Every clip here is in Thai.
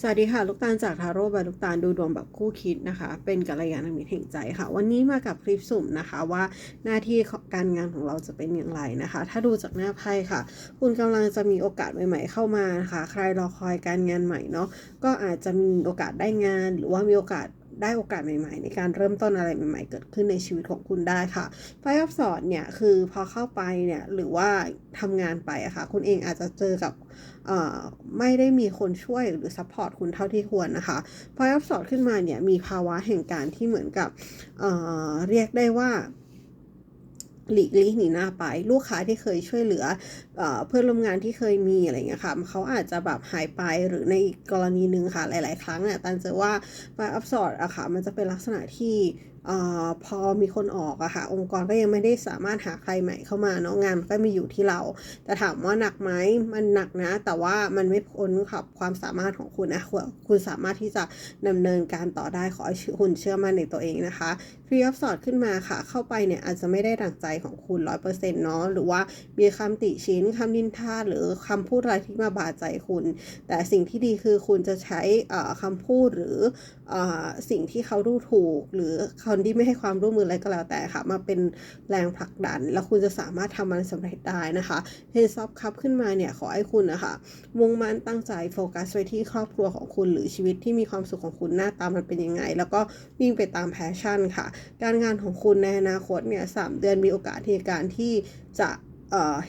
สวัสดีค่ะ ลูกตาลจากทาโร่บายลูกตาลดูดวงแบบคู่คิดนะคะ เป็นกัลยาณมิตรแห่งใจค่ะ วันนี้มากับคลิปสุ่มนะคะว่าหน้าที่ของการงานของเราจะเป็นอย่างไรนะคะ ถ้าดูจากหน้าไพ่ค่ะ คุณกำลังจะมีโอกาสใหม่ ๆ เข้ามานะคะ ใครรอคอยการงานใหม่เนาะก็อาจจะมีโอกาสได้งาน หรือว่ามีโอกาส ได้โอกาสใหม่ ๆ ในการเริ่มต้นอะไรใหม่ ๆ เกิดขึ้นในชีวิตของคุณได้ค่ะไพ่อับสอนเนี่ยคือพอเข้าไปเนี่ยหรือว่าทำงานไปอะค่ะคุณเองอาจจะเจอกับไม่ได้มีคนช่วยหรือซัพพอร์ตคุณเท่าที่ควรนะคะพออับสอดขึ้นมาเนี่ยมีภาวะแห่งการที่เหมือนกับเเรียกได้ว่า หลีกลี่หนีหน้าไปลูกค้าที่เคยช่วยเหลือเอเพื่อนร่วมงานที่เคยมีอะไรเงี้ยค่ะเขาอาจจะแบบหายไปหรือในอีกกรณีหนึ่งค่ะหลาย ๆ ครั้งเนี่ยตันเจอว่าไฟอัพสอดอะค่ะมันจะเป็นลักษณะที่อพอมีคนออกอะค่ะ องค์กรก็ยังไม่ได้สามารถหาใครใหม่เข้ามาเนาะงานก็มีอยู่ที่เรา แต่ถามว่าหนักไหมมันหนักนะ แต่ว่ามันไม่พ้นขับความสามารถของคุณนะคุณสามารถที่จะดำเนินการต่อได้ขอให้คุณเชื่อมั่นในตัวเองนะคะฟรีออฟสอดขึ้นมาค่ะ เข้าไปเนี่ยอาจจะไม่ได้ดังใจของคุณร้อยเปอร์เซ็นต์เนาะหรือว่ามีคำติชินคำนินทาหรือคำพูดอะไรที่มาบาดใจคุณ แต่สิ่งที่ดีคือคุณจะใช้คำพูดหรือสิ่งที่เขาดูถูก หรือคนที่ไม่ให้ความร่วมมืออะไรก็แล้วแต่ค่ะ มาเป็นแรงผลักดัน แล้วคุณจะสามารถทำมันสำเร็จได้นะคะเฮนซอฟคัพขึ้นมาเนี่ยขอให้คุณนะคะมุ่งมั่นตั้งใจโฟกัสไว้ที่ครอบครัวของคุณ หรือชีวิตที่มีความสุขของคุณหน้าตามันเป็นยังไง แล้วก็วิ่งไปตามแพชชั่นค่ะการงานของคุณในอนาคตเนี่ยสเดือนมีโอกาสในการที่จะ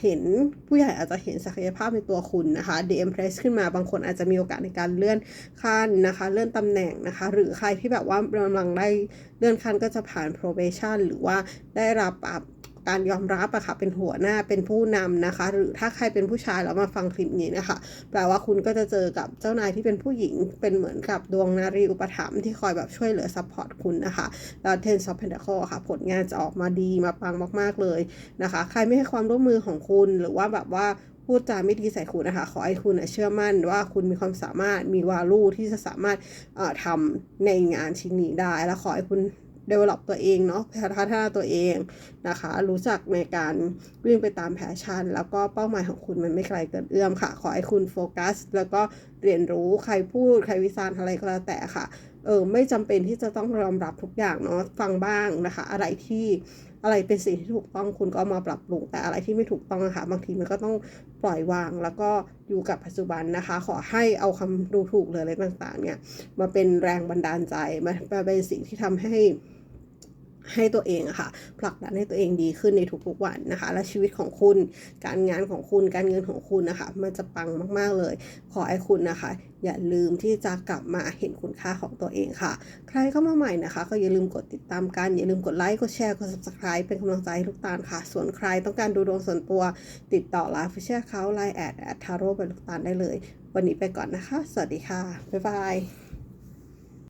เห็นผู้ใหญ่อาจจะเห็นศักยภาพในตัวคุณนะคะ DM Press ขึ้นมาบางคนอาจจะมีโอกาสในการเลื่อนขั้นนะคะ เลื่อนตำแหน่งนะคะ หรือใครที่แบบว่ากำลังได้เลื่อนขั้นก็จะผ่าน probation หรือว่าได้รับ การยอมรับอะค่ะเป็นหัวหน้าเป็นผู้นำนะคะ หรือถ้าใครเป็นผู้ชายแล้วมาฟังคลิปนี้นะคะแปลว่าคุณก็จะเจอกับเจ้านายที่เป็นผู้หญิงเป็นเหมือนกับดวงนารีอุปถัมภ์ที่คอยแบบช่วยเหลือซัพพอร์ตคุณนะคะแล้วเทนซอฟเพนเดคค่ะ ผลงานจะออกมาดีมาปังมาก ๆ เลยนะคะ ใครไม่ให้ความร่วมมือของคุณหรือว่าแบบว่าพูดจาไม่ดีใส่คุณนะคะ ขอให้คุณเชื่อมั่นว่าคุณมีความสามารถมีวาลูที่จะสามารถทำในงานชิ้นนี้ได้ และขอให้คุณ develop ตัวเองเนาะพัฒนาตัวเองนะคะ รู้จักในการวิ่งไปตามแพชชั่น แล้วก็เป้าหมายของคุณมันไม่ไกลเกินเอื้อมค่ะ ขอให้คุณโฟกัส แล้วก็เรียนรู้ใครพูดใครวิจารณ์อะไรก็แล้วแต่ค่ะเออไม่จำเป็นที่จะต้องยอมรับทุกอย่างเนาะฟังบ้างนะคะ อะไรที่อะไรเป็นสิ่งที่ถูกต้องคุณก็มาปรับปรุงแต่อะไรที่ไม่ถูกต้องนะคะบางทีมันก็ต้องปล่อยวาง แล้วก็อยู่กับปัจจุบันนะคะ ขอให้เอาคำดูถูกเลยอะไรต่างๆเนี่ยมาเป็นแรงบันดาลใจมาเป็นสิ่งที่ทำให้ ให้ตัวเองอะค่ะผลักดันให้ตัวเองดีขึ้นในทุกๆวันนะคะ และชีวิตของคุณ การงานของคุณ การเงินของคุณนะคะ มันจะปังมากๆเลย ขอให้คุณนะคะ อย่าลืมที่จะกลับมาเห็นคุณค่าของตัวเองค่ะ ใครเข้ามาใหม่นะคะ ก็อย่าลืมกดติดตามกัน อย่าลืมกดไลค์ กดแชร์ กด subscribe เป็นกำลังใจให้ทุกตานค่ะ ส่วนใครต้องการดูดวงส่วนตัว ติดต่อไลฟ์เชียร์เขาไลน์แอดแอดทาโร่เป็นทุกตานได้เลย วันนี้ไปก่อนนะคะ สวัสดีค่ะ บ๊ายบาย